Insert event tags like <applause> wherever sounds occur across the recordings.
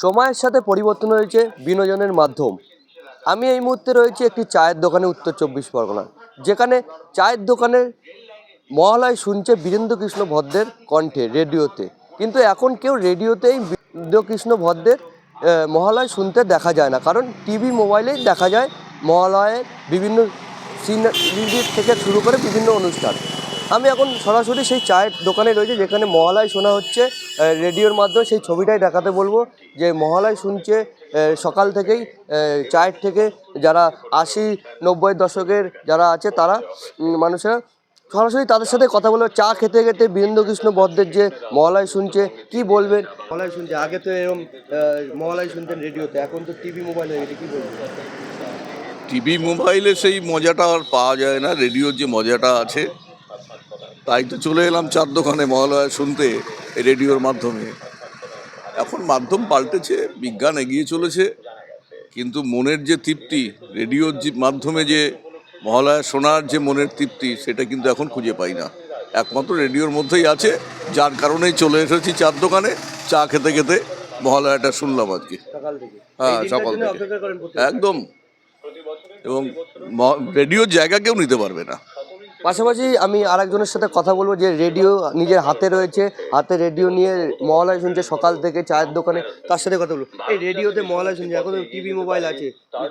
সময়ের সাথে পরিবর্তন হয়েছে বিনোদনের মাধ্যম। আমি এই মুহূর্তে রয়েছি একটি চায়ের দোকানে উত্তর চব্বিশ পরগনা। যেখানে চায়ের দোকানের মহালয় শুনছে বীরেন্দ্র কৃষ্ণ ভদ্রের কণ্ঠে রেডিওতে। কিন্তু এখন কেউ রেডিওতেই বীরেন্দ্র কৃষ্ণ ভদ্রের মহালয় শুনতে দেখা যায় না। কারণ টিভি মোবাইলেই দেখা যায় মহালয়ের বিভিন্ন সিনারি থেকে শুরু করে বিভিন্ন অনুষ্ঠান। আমি এখন সরাসরি সেই চায়ের দোকানে রয়েছে যেখানে মহালয় শোনা হচ্ছে রেডিওর মাধ্যমে সেই ছবিটাই দেখাতে বলব যে মহালয় শুনছে সকাল থেকেই চায়ের থেকে যারা আশি নব্বই দশকের যারা আছে তারা মানুষেরা সরাসরি তাদের সাথে কথা বলব। চা খেতে খেতে বীরেন্দ্র কৃষ্ণ বদ্রের যে মহালয় শুনছে কি বলবেন? মহালয় শুনছে আগে তো এরকম মহালয় শুনতেন রেডিওতে এখন তো টিভি মোবাইল হয়ে গেছে কি বলবেন? টিভি মোবাইলে সেই মজাটা আর পাওয়া যায় না রেডিওর যে মজাটা আছে তাই তো চলে এলাম চার দোকানে মহালয়া শুনতে। রেডিওর মাধ্যমে। এখন মাধ্যম পাল্টেছে বিজ্ঞান এগিয়ে চলেছে কিন্তু মনের যে তৃপ্তি রেডিওর যে মাধ্যমে যে মহালয়া শোনার যে মনের তৃপ্তি সেটা কিন্তু এখন খুঁজে পাই না। একমাত্র রেডিওর মধ্যেই আছে যার কারণেই চলে এসেছি চার দোকানে চা খেতে খেতে মহালয়াটা শুনলাম আজকে। হ্যাঁ, সকাল থেকে। প্রত্যেক একদম। এবং রেডিওর জায়গা কেউ নিতে পারবে না। পাশাপাশি আমি আরেকজনের সাথে কথা বলব যে রেডিও নিজের হাতে রয়েছে, হাতে রেডিও নিয়ে মহালয় শুনছে সকাল থেকে চায়ের দোকানে, তার সাথে কথা বলব। এই রেডিওতে মহালয় শুনছে, এখন টিভি, মোবাইল আছে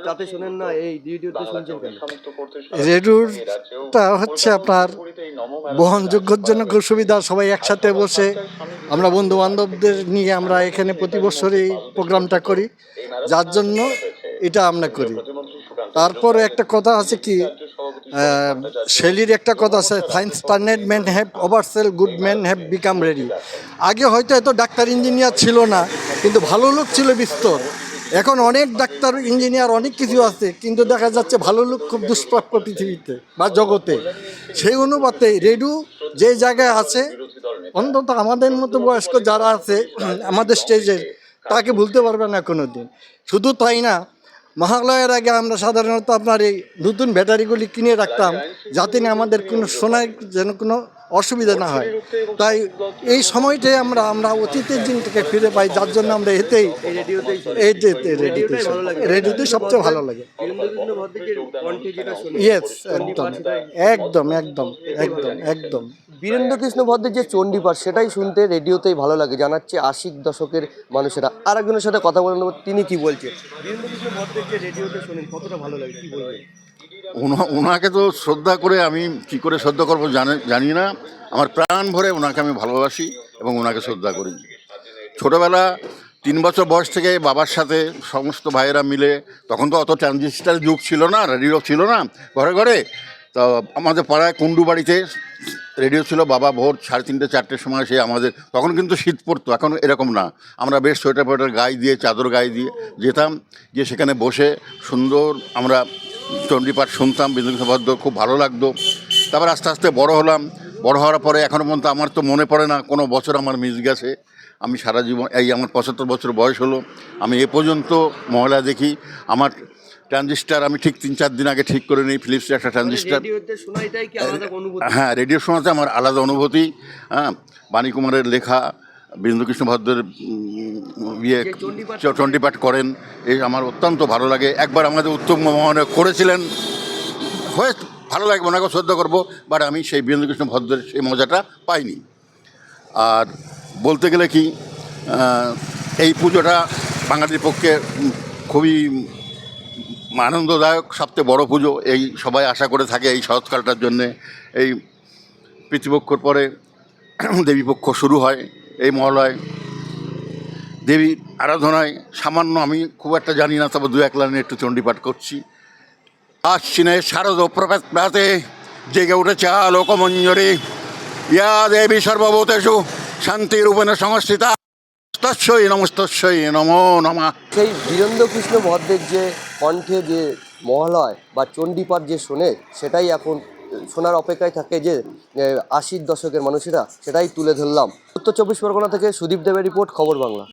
তাতে শোনেন না, এই রেডিওতে শুনছেন কেন? রেডিওটা হচ্ছে আপনার বহনযোগ্যর জন্য খুব সুবিধা, সবাই একসাথে বসে, আমরা বন্ধু বান্ধবদের নিয়ে আমরা এখানে প্রতি বছর এই প্রোগ্রামটা করি, যার জন্য এটা আমরা করি। তারপরে একটা কথা আছে কি শেলির একটা কথা আছে science standard man have over sell good man have become ready আগে হয়তো এত ডাক্তার ইঞ্জিনিয়ার ছিল না, কিন্তু ভালো লোক ছিল বিস্তর। এখন অনেক ডাক্তার ইঞ্জিনিয়ার অনেক কিছু আছে, কিন্তু দেখা যাচ্ছে ভালো লোক খুব দুষ্প্রাপ্য পৃথিবীতে বা জগতে। সেই অনুপাতে রেডু যে জায়গায় আছে, অন্তত আমাদের মতো বয়স্ক যারা আছে, <clears throat> আমাদের স্টেজের তাকে ভুলতে পারবে না কোনো দিন শুধু তাই না মহালয়ের আগে আমরা সাধারণত আপনার এই নতুন ব্যাটারিগুলি কিনে রাখতাম, যাতে না আমাদের কোনো শোনায় যেন কোনো অসুবিধা না হয়। তাই এই সময়টাই আমরা আমরা অতীতের দিনটাকে ফিরে পাই, যার জন্য আমরা এতেই এই যে রেডিওতে রেডিওতে সবচেয়ে ভালো লাগে। ইয়েস একদম একদম একদম একদম একদম। বীরেন্দ্র কৃষ্ণ ভদ্রের যে চণ্ডীপাঠ, সেটাই শুনতে রেডিওতেই ভালো লাগে। জানাচ্ছে আশিক দশকের মানুষেরা। আর একজনের সাথে কথা বলে নেব, তিনি কি বলবেন? ওনাকে তো শ্রদ্ধা করে আমি কি করে শ্রদ্ধা করব জানি না। আমার প্রাণ ভরে ওনাকে আমি ভালোবাসি এবং ওনাকে শ্রদ্ধা করি। ছোটোবেলা তিন বছর বয়স থেকে বাবার সাথে সমস্ত ভাইয়েরা মিলে, তখন তো অত ট্রানজিস্টার যুগ ছিল না রেডিও ছিল না। ঘরে ঘরে তো আমাদের পাড়ায় কুণ্ডু বাড়িতে রেডিও ছিল, বাবা ভোর সাড়ে তিনটে, চারটের সময় সে আমাদের, তখন কিন্তু শীত পড়তো, এখন এরকম না। আমরা বেশ সোয়েটার ফোয়েটার গায়ে দিয়ে, চাদর গায়ে দিয়ে যেতাম গিয়ে সেখানে বসে সুন্দর আমরা চণ্ডীপাঠ শুনতাম বিন্দু ভদ্র, খুব ভালো লাগতো। তারপর আস্তে আস্তে বড় হলাম বড় হওয়ার পরে এখনও পর্যন্ত আমার তো মনে পড়ে না কোনো বছর আমার মিস গেছে। আমি সারা জীবন এই আমার পঁচাত্তর বছর বয়স হলো। আমি এ পর্যন্ত মহিলা দেখি আমার ট্রানজিস্টার আমি ঠিক তিন চার দিন আগে ঠিক করে নিই ফিলিপসের একটা ট্রানজিস্টার অনুভূতি? হ্যাঁ রেডিও শোনাতে আমার আলাদা অনুভূতি হ্যাঁ বাণী কুমারের লেখা বীরেন্দ্রকৃষ্ণ ভদ্রের ইয়ে চণ্ডীপাঠ করেন এই আমার অত্যন্ত ভালো লাগে। একবার আমাদের উত্তম মোহনে করেছিলেন হয়ে ভালো লাগবে ওনাকে শ্রদ্ধা করব বাট আমি সেই বীরেন্দ্রকৃষ্ণ ভদ্রের সেই মজাটা পাইনি। আর বলতে গেলে কি এই পুজোটা বাঙালির পক্ষে খুবই আনন্দদায়ক, সবচেয়ে বড় পুজো। এই সবাই আশা করে থাকে এই শরৎকালটার জন্যে। এই পিতৃপক্ষর পরে দেবীপক্ষ শুরু হয় এই মহালয়। দেবীর আরাধনায় সামান্য আমি খুব একটা জানি না, তবে দু এক লাইনে একটু চণ্ডীপাঠ করছি। আশ্বিনে শারদ প্রাতে জেগে উঠেছে আলোকমঞ্জরে। ইয়া দেবী সর্বভূতেষু শান্তিরূপেণ সংস্থিতা। তস্যই নমস্তস্যই নমো নমঃ। সেই বীরেন্দ্র কৃষ্ণ ভদ্রের যে কণ্ঠে যে মহালয় বা চণ্ডীপাঠ যে শোনে, সেটাই এখন শোনার অপেক্ষায় থাকে যে আশির দশকের মানুষেরা সেটাই তুলে ধরলাম। উত্তর চব্বিশ পরগনা থেকে সুদীপ দেবের রিপোর্ট, খবর বাংলা।